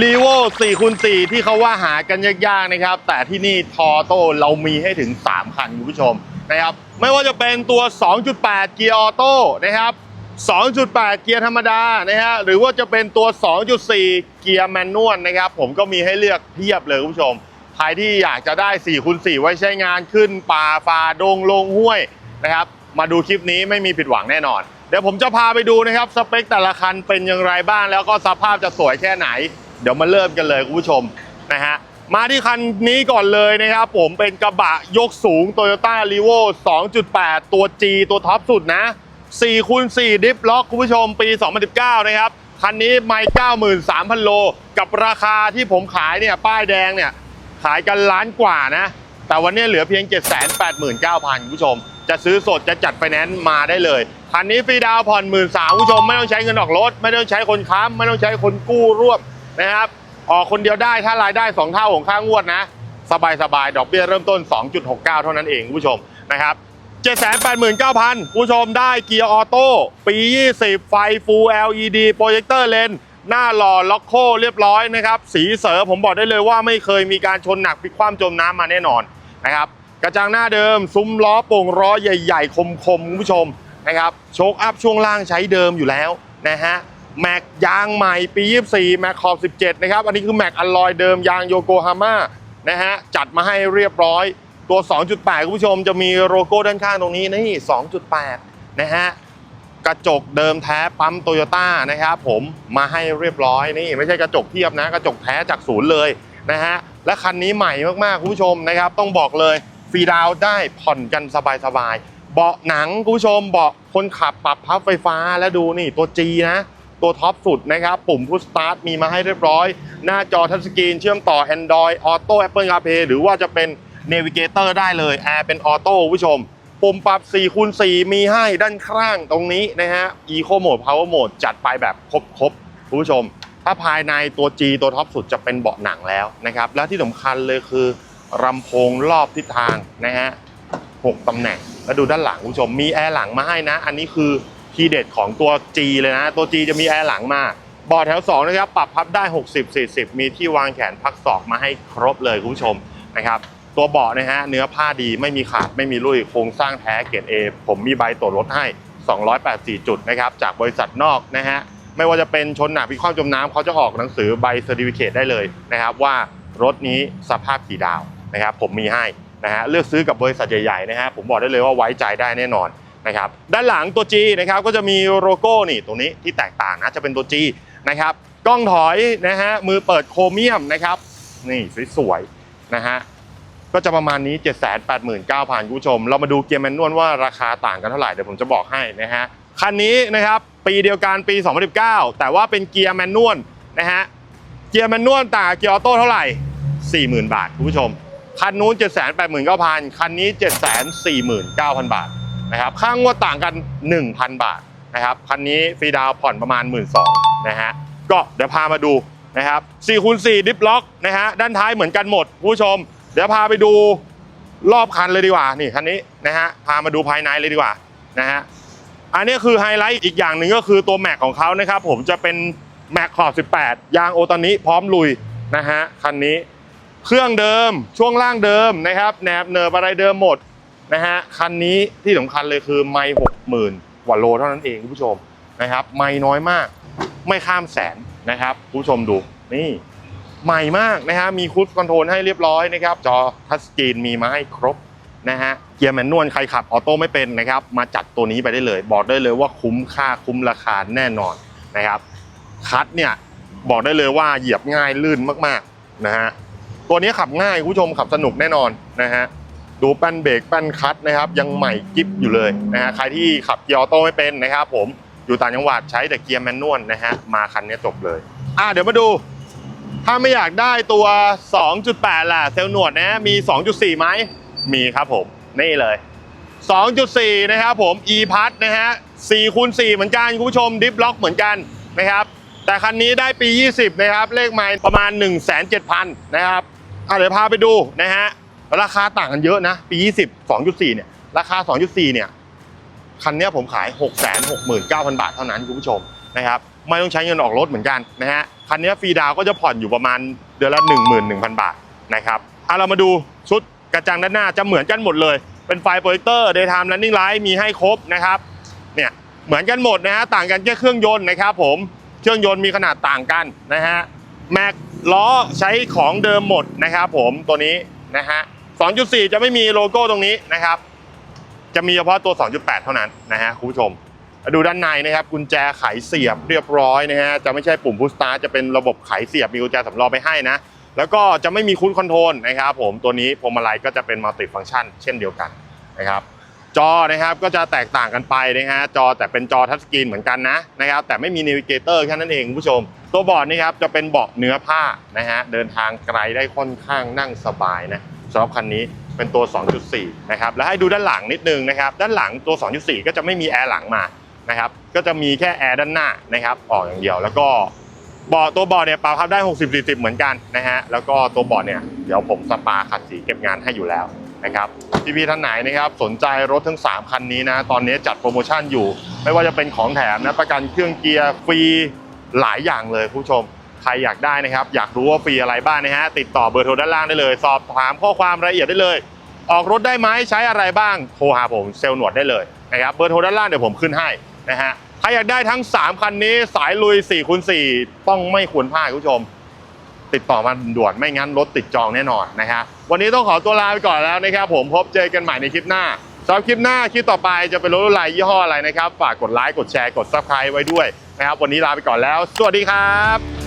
r e v o 4คูณ4ที่เขาว่าหากันยากๆนะครับ แต่ที่นี่ทอโต้เรามีให้ถึง 3 คันคุณผู้ชมนะครับ ไม่ว่าจะเป็นตัว 2.8 เกียร์ออโต้นะครับ 2.8 เกียร์ธรรมดานะฮะ หรือว่าจะเป็นตัว 2.4 เกียร์แมนนวลนะครับ ผมก็มีให้เลือกเพียบเลยคุณผู้ชม ใครที่อยากจะได้4คูณ4ไว้ใช้งานขึ้นป่าฝ่าดงลงห้วยนะครับ มาดูคลิปนี้ไม่มีผิดหวังแน่นอนเดี๋ยวผมจะพาไปดูนะครับ สเปคแต่ละคันเป็นอย่างไรบ้างแล้วก็สภาพจะสวยแค่ไหน เดี๋ยวมาเริ่มกันเลยคุณผู้ชมนะฮะมาที่คันนี้ก่อนเลยนะครับผมเป็นกระบะยกสูง Toyota r e v o 2.8 ตัว G ตัวท็อปสุดนะ4คูณ4ดิฟล็อกคุณผู้ชมปี 2019 นะครับ คันนี้ไม่93,000 โล กับราคาที่ผมขายเนี่ยป้ายแดงเนี่ยขายกันล้านกว่านะ แต่วันนี้เหลือเพียง 789,000 คุณผู้ชม จะซื้อสดจะจัดไฟแนนซ์มาได้เลย คันนี้ฟรีดาวผ่อนหมื่นสามคุณผู้ชม ไม่ต้องใช้เงินออกรถ ไม่ต้องใช้คนค้ำไม่ต้องใช้คนกู้ร่วม นะครับ ออกคนเดียวได้ถ้ารายได้ 2 เท่าของค่างวดนะ สบายสบายๆดอกเบี้ยเริ่มต้น 2.69 เท่านั้นเองคุณผู้ชมนะครับ789,000ผู้ชมได้เกียร์ออโต้ปี 20 ไฟ Full LED โปรเจคเตอร์เลนหน้าหล่อล็อกโคเรียบร้อยนะครับ สีเสือผมบอกได้เลยว่าไม่เคยมีการชนหนักพลิกคว่ำจมน้ำมาแน่นอนนะครับกระจังหน้าเดิม ซุ้มล้อโป่งล้อใหญ่ ๆ คมๆคุณผู้ชมนะครับโชคอัพช่วงล่างใช้เดิมอยู่แล้วนะฮะ แม็กยางใหม่ปี 24 แม็กขอบ 17 นะครับ อันนี้คือแม็กอลลอยเดิมยางโยโกฮาม่านะฮะ จัดมาให้เรียบร้อย ตัว 2.8 คุณผู้ชมจะมีโลโก้ด้านข้างตรงนี้นี่ 2.8 นะฮะ กระจกเดิมแท้ปั๊มโตโยต้านะครับผมมาให้เรียบร้อยนี่ไม่ใช่กระจกเทียบนะ กระจกแท้จากศูนย์เลยนะฮะ และคันนี้ใหม่มากๆ คุณผู้ชมนะครับ ต้องบอกเลยฟรีดาวได้ผ่อนกันสบายๆ เบาะหนังคุณผู้ชมเบาะคนขับปรับพับไฟฟ้าแล้วดูนี่ตัว G นะ ตัวท็อปสุดนะครับ ปุ่มพุชสตาร์ทมีมาให้เรียบร้อย หน้าจอทัชสกรีนเชื่อมต่อ Android Auto Apple CarPlay หรือว่าจะเป็น Navigator ได้เลยแอร์เป็นออโต้คุณผู้ชม ปุ่มปรับ4คูณ4มีให้ด้านข้างตรงนี้นะฮะ Eco Mode Power Mode จัดไปแบบครบๆคุณผู้ชม ถ้าภายในตัว G ตัวท็อปสุดจะเป็นเบาะหนังแล้วนะครับ และที่สำคัญเลยคือลำโพงรอบทิศทางนะฮะ6ตำแหน่งแล้วดูด้านหลังคุณผู้ชมมีแอร์หลังมาให้นะ อันนี้คือ ทีเด็ดของตัว G เลยนะ ตัว G จะมีแอร์หลังมาเบาะแถว2นะครับปรับพับได้ 60 40 มีที่วางแขนพักศอกมาให้ครบเลยคุณผู้ชมนะครับตัวเบาะนะฮะเนื้อผ้าดีไม่มีขาดไม่มีรุ่ยโครงสร้างแท้เกรด A ผมมีใบตรวจรถให้ 284 จุดนะครับจากบริษัทนอกนะฮะไม่ว่าจะเป็นชนหนักพิความจมน้ำเขาจะออกหนังสือใบเซอร์ติฟิเคได้เลยนะครับว่ารถนี้สภาพกี่ดาวนะครับผมมีให้นะฮะเลือกซื้อกับบริษัทใหญ่ๆนะฮะผมบอกได้เลยว่าไว้ใจได้แน่นอน นะครับด้านหลังตัว G นะครับก็จะมีโลโก้นี่ตรงนี้ที่แตกต่างนะจะเป็นตัว G นะครับกล้องถอยนะฮะมือเปิดโครเมียมนะครับนี่สวยๆนะฮะก็จะประมาณนี้ 789,000คุณผู้ชม เรามาดูเกียร์แมนนวลว่าราคาต่างกันเท่าไหร่เดี๋ยวผมจะบอกให้นะฮะคันนี้นะครับปีเดียวกันปี 2019 แต่ว่าเป็นเกียร์แมนนวลนะฮะเกียร์แมนนวลต่างกับเกียร์ออโต้เท่าไหร่ 40,000 บาทคุณผู้ชมคันนู้น 789,000คันนี้ 749,000 บาท นะครับค่างวดต่างกัน 1,000 บาทนะครับคันนี้ฟรีดาวผ่อนประมาณ 12,000นะฮะก็เดี๋ยวพามาดูนะครับ4คูณ4ดิฟล็อกนะฮะด้านท้ายเหมือนกันหมดผู้ชม เดี๋ยวพาไปดูรอบคันเลยดีกว่านี่คันนี้นะฮะพามาดูภายในเลยดีกว่านะฮะอันนี้คือไฮไลท์อีกอย่างหนึ่งก็คือตัวแม็กของเขานะครับผมจะเป็นแม็กขอบ 18 ยางโอตานิพร้อมลุยนะฮะคันนี้เครื่องเดิมช่วงล่างเดิมนะครับแหนบเนิบอะไรเดิมหมด นะฮะคันนี้ที่สำคัญเลยคือไม่หกหมื่นกว่าโลเท่านั้นเองคุณผู้ชมนะครับไม่น้อยมาก ไม่ข้ามแสนนะครับคุณผู้ชมดูนี่ใหม่มากนะฮะมีคูดคอนโทรลให้เรียบร้อยนะครับจอทัชสกรีนมีมาให้ครบนะฮะเกียร์แมนนวลใครขับออโต้ไม่เป็นนะครับ มาจัดตัวนี้ไปได้เลย บอกได้เลยว่าคุ้มค่าคุ้มราคาแน่นอนนะครับคัดเนี่ยบอกได้เลยว่าเหยียบง่ายลื่นมากๆนะฮะตัวนี้ขับง่ายคุณผู้ชมขับสนุกแน่นอนนะฮะ ดูแป้นเบรกแป้นคัตนะครับ ยังใหม่กิฟอยู่เลยนะฮะใครที่ขับเกียร์ออโต้ไม่เป็นนะครับผมอยู่ต่างจังหวัดใช้แต่เกียร์แมนนวลนะฮะมาคันนี้จบเลยอะเดี๋ยวมาดู ถ้าไม่อยากได้ตัว 2.8 ล่ะ เซลล์หนวดนะมี 2.4 ไหมมีครับผม นี่เลย 2.4 นะครับผม e p a s นะฮะ4คูณ4เหมือนกันคุณผู้ชมดิฟล็อกเหมือนกันนะครับแต่คันนี้ได้ปี 20 นะครับ เลขไมล์ประมาณ 1,700,000 นะครับอะเดี๋ยวพาไปดูนะฮะ ราคาต่างกันเยอะนะ ปี 20 2.4 เนี่ย ราคา 2.4 เนี่ย คันนี้ผมขาย 669,000 บาทเท่านั้นคุณผู้ชมนะครับ ไม่ต้องใช้เงินออกรถเหมือนกันนะฮะ คันนี้ฟรีดาวก็จะผ่อนอยู่ประมาณเดือนละ 11,000 บาทนะครับเอาเรามาดูชุดกระจังด้านหน้าจะเหมือนกันหมดเลย เป็นไฟโปรเจคเตอร์ daytime running light มีให้ครบนะครับ เนี่ย เหมือนกันหมดนะฮะ ต่างกันแค่เครื่องยนต์นะครับผม เครื่องยนต์มีขนาดต่างกันนะฮะ แม็กล้อใช้ของเดิมหมดนะครับผม ตัวนี้นะฮะ 2.4 จะไม่มีโลโก้ตรงนี้นะครับ จะมีเฉพาะตัว 2.8 เท่านั้นนะฮะคุณผู้ชมดูด้านในนะครับกุญแจไขเสียบเรียบร้อยนะฮะจะไม่ใช่ปุ่มพุชสตาร์จะเป็นระบบไขเสียบมีกุญแจสำรองไปให้นะ แล้วก็จะไม่มีคุ้นคอนโทรลนะครับผมตัวนี้พวงมาลัยก็จะเป็นมัลติฟังก์ชันเช่นเดียวกันนะครับจอนะครับก็จะแตกต่างกันไปนะฮะจอแต่เป็นจอทัชสกรีนเหมือนกันนะนะครับแต่ไม่มีน a วิเกเตอร์แค่นั้นเองคุณผู้ชม ตัวเบาะนี่ครับจะเป็นเบาะเนื้อผ้านะฮะเดินทางไกลได้ค่อนข้างนั่งสบายนะ สำหรับคันนี้เป็นตัว 2.4 นะครับแล้วให้ดูด้านหลังนิดนึงนะครับ ด้านหลังตัว 2.4 ก็จะไม่มีแอร์หลังมานะครับ ก็จะมีแค่แอร์ด้านหน้านะครับออกอย่างเดียว แล้วก็เบาะตัวเบาะเนี่ยปรับพับได้ 60 40 เหมือนกันนะฮะแล้วก็ตัวเบาะเนี่ยเดี๋ยวผมสปาขัดสีเก็บงานให้อยู่แล้วนะครับพี่ๆท่านไหนนะครับสนใจรถทั้ง 3 คันนี้นะตอนนี้จัดโปรโมชั่นอยู่ ไม่ว่าจะเป็นของแถมนะประกันเครื่องเกียร์ฟรีหลายอย่างเลยคุณผู้ชม ใครอยากได้นะครับ อยากรู้ว่าฟรีอะไรบ้างนะฮะ ติดต่อเบอร์โทรด้านล่างได้เลย สอบถามข้อความรายละเอียดได้เลย ออกรถได้ไหมใช้อะไรบ้าง โทรหาผมเซลล์หนวดได้เลยนะครับเบอร์โทรด้านล่างเดี๋ยวผมขึ้นให้นะฮะใครอยากได้ทั้ง 3 คันนี้สายลุย4คูณ4ต้องไม่ควรพลาดคุณผู้ชม ติดต่อมาด่วนไม่งั้นรถติดจองแน่นอนนะฮะวันนี้ต้องขอตัวลาไปก่อนแล้วนะครับผมพบเจอกันใหม่ในคลิปหน้าสำหรับคลิปหน้าคลิปต่อไปจะเป็นรถอะไรยี่ห้ออะไรนะครับ ฝากกดไลค์กดแชร์กด subscribe ไว้ด้วยนะครับ วันนี้ลาไปก่อนแล้ว สวัสดีครับ